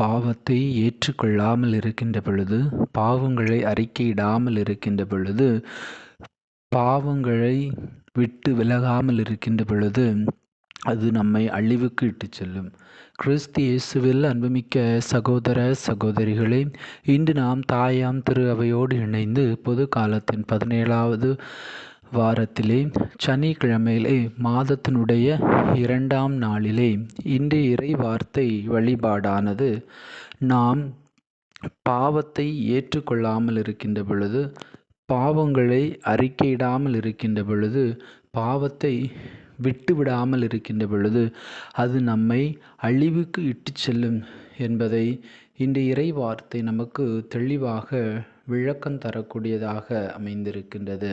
பாவத்தை ஏற்றுக்கொள்ளாமல் இருக்கின்ற பொழுது பாவங்களை அறிக்கையிடாமல் இருக்கின்ற பொழுது பாவங்களை விட்டு விலகாமல் இருக்கின்ற பொழுது அது நம்மை அழிவுக்கு இட்டு செல்லும். கிறிஸ்து இயேசுவில் அன்புமிக்க சகோதர சகோதரிகளே இன்று நாம் தாயாம் திரு அவையோடு இணைந்து பொது காலத்தின் பதினேழாவது வாரத்திலே சனிக்கிழமையிலே மாதத்தினுடைய இரண்டாம் நாளிலே இன்றைய இறை வார்த்தை வழிபாடானது நாம் பாவத்தை ஏற்றுக்கொள்ளாமல் இருக்கின்ற பொழுது பாவங்களை அறிக்கையிடாமல் இருக்கின்ற பொழுது பாவத்தை விட்டு விடாமல் இருக்கின்ற பொழுது அது நம்மை அழிவுக்கு இட்டு செல்லும் என்பதை இந்த இறை வார்த்தை நமக்கு தெளிவாக விளக்கம் தரக்கூடியதாக அமைந்திருக்கின்றது.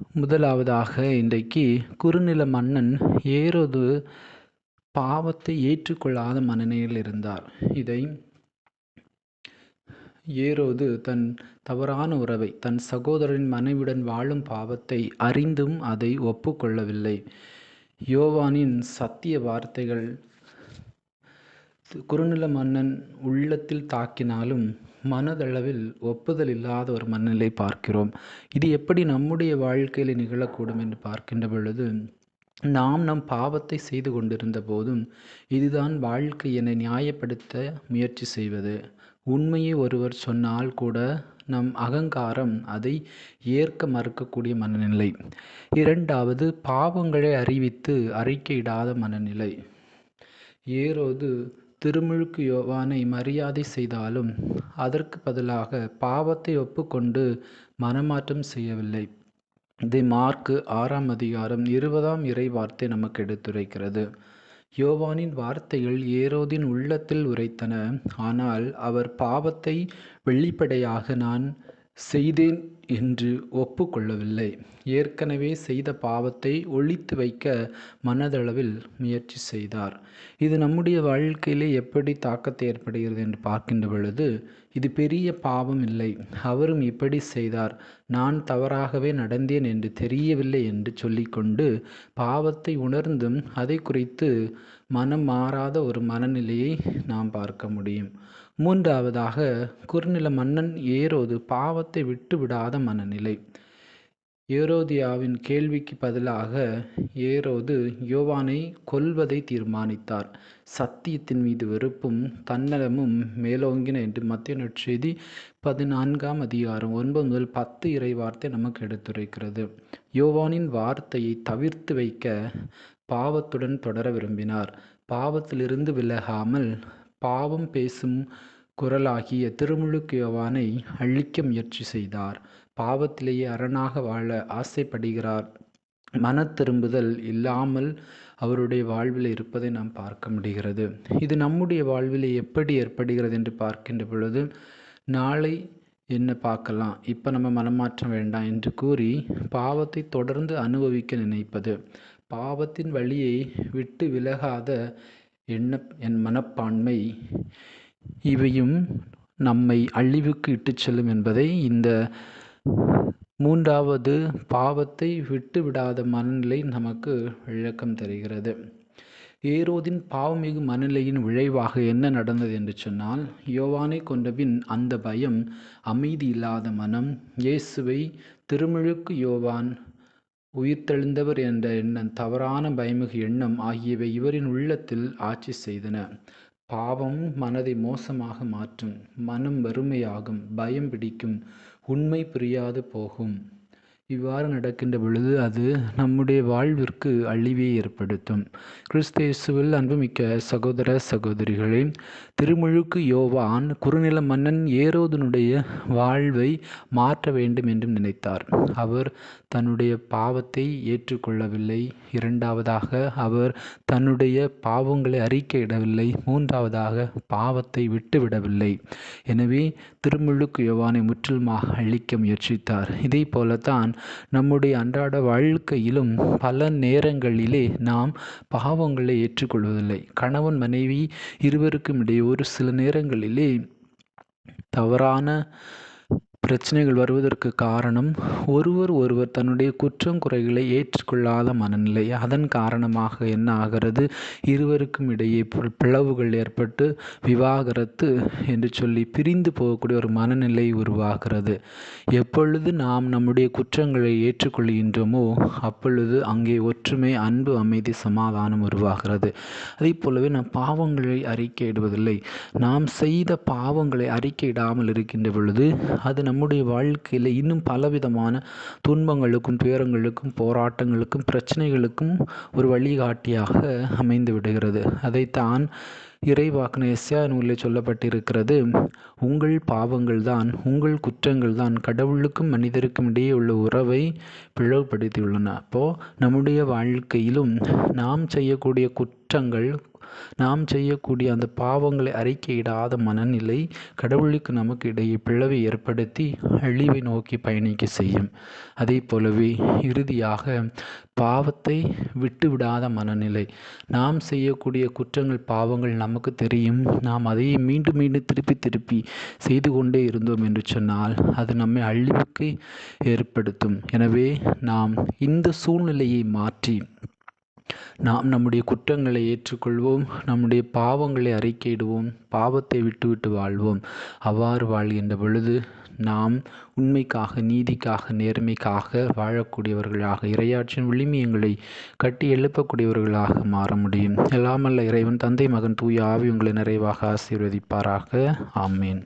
முதலாவதாக இன்றைக்கு குறுநில மன்னன் ஏரோது பாவத்தை ஏற்றுக்கொள்ளாத மனநிலையில் இருந்தார். இதை ஏரோது தன் தவறான உறவை தன் சகோதரின் மனைவியுடன் வாழும் பாவத்தை அறிந்தும் அதை ஒப்புக்கொள்ளவில்லை. யோவானின் சத்திய வார்த்தைகள் குறுநில மன்னன் உள்ளத்தில் தாக்கினாலும் மனதளவில் ஒப்புதல் இல்லாத ஒரு மனநிலை பார்க்கிறோம். இது எப்படி நம்முடைய வாழ்க்கையில் நிகழக்கூடும் என்று பார்க்கின்ற பொழுது நாம் நம் பாவத்தை செய்து கொண்டிருந்த போதும் இதுதான் வாழ்க்கை என நியாயப்படுத்த முயற்சி செய்வது. உண்மையை ஒருவர் சொன்னால் கூட நம் அகங்காரம் அதை ஏற்க மறுக்கக்கூடிய மனநிலை. இரண்டாவது பாவங்களை அறிவித்து அறிக்கையிடாத மனநிலை. ஏரோது திருமுழுக்கு யோவானை மரியாதை செய்தாலும் அதற்கு பதிலாக பாவத்தை ஒப்புக்கொண்டு மனமாற்றம் செய்யவில்லை. தி மார்க்கு ஆறாம் அதிகாரம் இருபதாம் இறை வார்த்தை நமக்கு எடுத்துரைக்கிறது. யோவானின் வார்த்தைகள் ஏரோதின் உள்ளத்தில் உரைத்தன. ஆனால் அவர் பாவத்தை வெளிப்படையாக நான் செய்தேன் என்று ஒப்புக்கொள்ளவில்லை. ஏற்கனவே செய்த பாவத்தை ஒழித்து வைக்க மனதளவில் முயற்சி செய்தார். இது நம்முடைய வாழ்க்கையிலே எப்படி தாக்கத்தை ஏற்படுகிறது என்று பார்க்கின்ற பொழுது இது பெரிய பாவம் இல்லை. அவரும் இப்படி செய்தார். நான் தவறாகவே நடந்தேன் என்று தெரியவில்லை என்று சொல்லிக்கொண்டு பாவத்தை உணர்ந்தும் அதை குறித்து மனம் மாறாத ஒரு மனநிலையை நாம் பார்க்க முடியும். மூன்றாவதாக குறுநில மன்னன் ஏரோது பாவத்தை விட்டு விடாத மனநிலை. ஏரோதியாவின் கேள்விக்கு பதிலாக ஏரோது யோவானை கொல்வதை தீர்மானித்தார். சத்தியத்தின் மீது வெறுப்பும் தன்னலமும் மேலோங்கின என்று மத்திய நற்செய்தி பதினான்காம் அதிகாரம் ஒன்பது முதல் பத்து இறை வார்த்தை நமக்கு எடுத்துரைக்கிறது. யோவானின் வார்த்தையை தவிர்த்து வைக்க பாவத்துடன் தொடர விரும்பினார். பாவத்திலிருந்து விலகாமல் பாவம் பேசும் குரலாகிய திருமுழுக்கியவானை அழிக்க முயற்சி செய்தார். பாவத்திலேயே அரணாக வாழ ஆசைப்படுகிறார். மன திரும்புதல் இல்லாமல் அவருடைய வாழ்வில் இருப்பதை நாம் பார்க்க முடிகிறது. இது நம்முடைய வாழ்வில் எப்படி ஏற்படுகிறது என்று பார்க்கின்ற பொழுது நாளை என்ன பார்க்கலாம்? இப்போ நம்ம மனமாற்றம் வேண்டாம் என்று கூறி பாவத்தை தொடர்ந்து அனுபவிக்க நினைப்பது. பாவத்தின் வழியை விட்டு விலகாத எண்ண என் மனப்பான்மை இவையும் நம்மை அழிவுக்கு இட்டுச் செல்லும் என்பதை இந்த மூன்றாவது பாவத்தை விட்டுவிடாத மனநிலை நமக்கு விளக்கம் தருகிறது. ஏரோதின் பாவமிகு மனநிலையின் விளைவாக என்ன நடந்தது என்று சொன்னால் யோவானை கொண்டபின் அந்த பயம் அமைதி இல்லாத மனம் இயேசுவை திருமுழுக்கு யோவான் உயிர்த்தெழுந்தவர் என்ற எண்ணம் தவறான பயமிகு எண்ணம் ஆகியவை இவரின் உள்ளத்தில் ஆட்சி செய்தன. பாவம் மனதை மோசமாக மாற்றும் மனம் வறுமையாகும் பயம் பிடிக்கும் உண்மை புரியாது போகும். இவ்வாறு நடக்கின்ற பொழுது அது நம்முடைய வாழ்விற்கு அழிவை ஏற்படுத்தும். கிறிஸ்தேசுவில் அன்புமிக்க சகோதர சகோதரிகளே திருமுழுக்கு யோவான் குறுநில மன்னன் ஏரோதனுடைய வாழ்வை மாற்ற வேண்டும் என்றும் நினைத்தார். அவர் தன்னுடைய பாவத்தை ஏற்றுக்கொள்ளவில்லை. இரண்டாவதாக அவர் தன்னுடைய பாவங்களை அறிக்கையிடவில்லை. மூன்றாவதாக பாவத்தை விட்டுவிடவில்லை. எனவே திருமுழுக்கு யோவானை முற்றிலுமாக அழிக்க முயற்சித்தார். இதே போலத்தான் நம்முடைய அன்றாட வாழ்க்கையிலும் பல நேரங்களிலே நாம் பாவங்களை ஏற்றுக்கொள்வதில்லை. கணவன் மனைவி இருவருக்கும் இடையே ஒரு சில நேரங்களிலே தவறான பிரச்சனைகள் வருவதற்கு காரணம் ஒருவர் ஒருவர் தன்னுடைய குற்றம் குறைகளை ஏற்றுக்கொள்ளாத மனநிலை. அதன் காரணமாக என்ன ஆகிறது? இருவருக்கும் இடையே பிளவுகள் ஏற்பட்டு விவாகரத்து என்று சொல்லி பிரிந்து போகக்கூடிய ஒரு மனநிலை உருவாகிறது. எப்பொழுது நாம் நம்முடைய குற்றங்களை ஏற்றுக்கொள்கின்றோமோ அப்பொழுது அங்கே ஒற்றுமை அன்பு அமைதி சமாதானம் உருவாகிறது. அதே போலவே நாம் பாவங்களை அறிக்கையிடுவதில்லை. நாம் செய்த பாவங்களை அறிக்கையிடாமல் இருக்கின்ற பொழுது அது நம்முடைய வாழ்க்கையில் இன்னும் பலவிதமான துன்பங்களுக்கும் துயரங்களுக்கும் போராட்டங்களுக்கும் பிரச்சனைகளுக்கும் ஒரு வழிகாட்டியாக அமைந்து விடுகிறது. அதைத்தான் இறைவாக்கின எஸ்யா நூலில் சொல்லப்பட்டிருக்கிறது உங்கள் பாவங்கள் தான் உங்கள் குற்றங்கள் தான் கடவுளுக்கும் மனிதருக்கும் இடையே உள்ள உறவை பிளவுபடுத்தியுள்ளன. அப்போது நம்முடைய வாழ்க்கையிலும் நாம் செய்யக்கூடிய குற்றங்கள் நாம் செய்யக்கூடிய அந்த பாவங்களை அறிக்கையிடாத மனநிலை கடவுளுக்கு நமக்கு இடையே பிளவை ஏற்படுத்தி அழிவை நோக்கி பயணிக்க செய்யும். அதே போலவே இறுதியாக பாவத்தை விட்டுவிடாத மனநிலை. நாம் செய்யக்கூடிய குற்றங்கள் பாவங்கள் நமக்கு தெரியும். நாம் அதையே மீண்டும் மீண்டும் திருப்பி திருப்பி செய்து கொண்டே இருந்தோம் என்று சொன்னால் அது நம்மை அழிவுக்கு ஏற்படுத்தும். எனவே நாம் இந்த சூழ்நிலையை மாற்றி நாம் நம்முடைய குற்றங்களை ஏற்றுக்கொள்வோம். நம்முடைய பாவங்களை அறிக்கையிடுவோம். பாவத்தை விட்டுவிட்டு வாழ்வோம். அவ்வாறு வாழ்கின்ற பொழுது நாம் உண்மைக்காக நீதிக்காக நேர்மைக்காக வாழக்கூடியவர்களாக இரையாற்றின் விளிமியங்களை கட்டி எழுப்பக்கூடியவர்களாக மாற முடியும். எல்லாமல்ல இறைவன் தந்தை மகன் தூய ஆவி உங்களை நிறைவாக ஆசீர்வதிப்பாராக. ஆமேன்.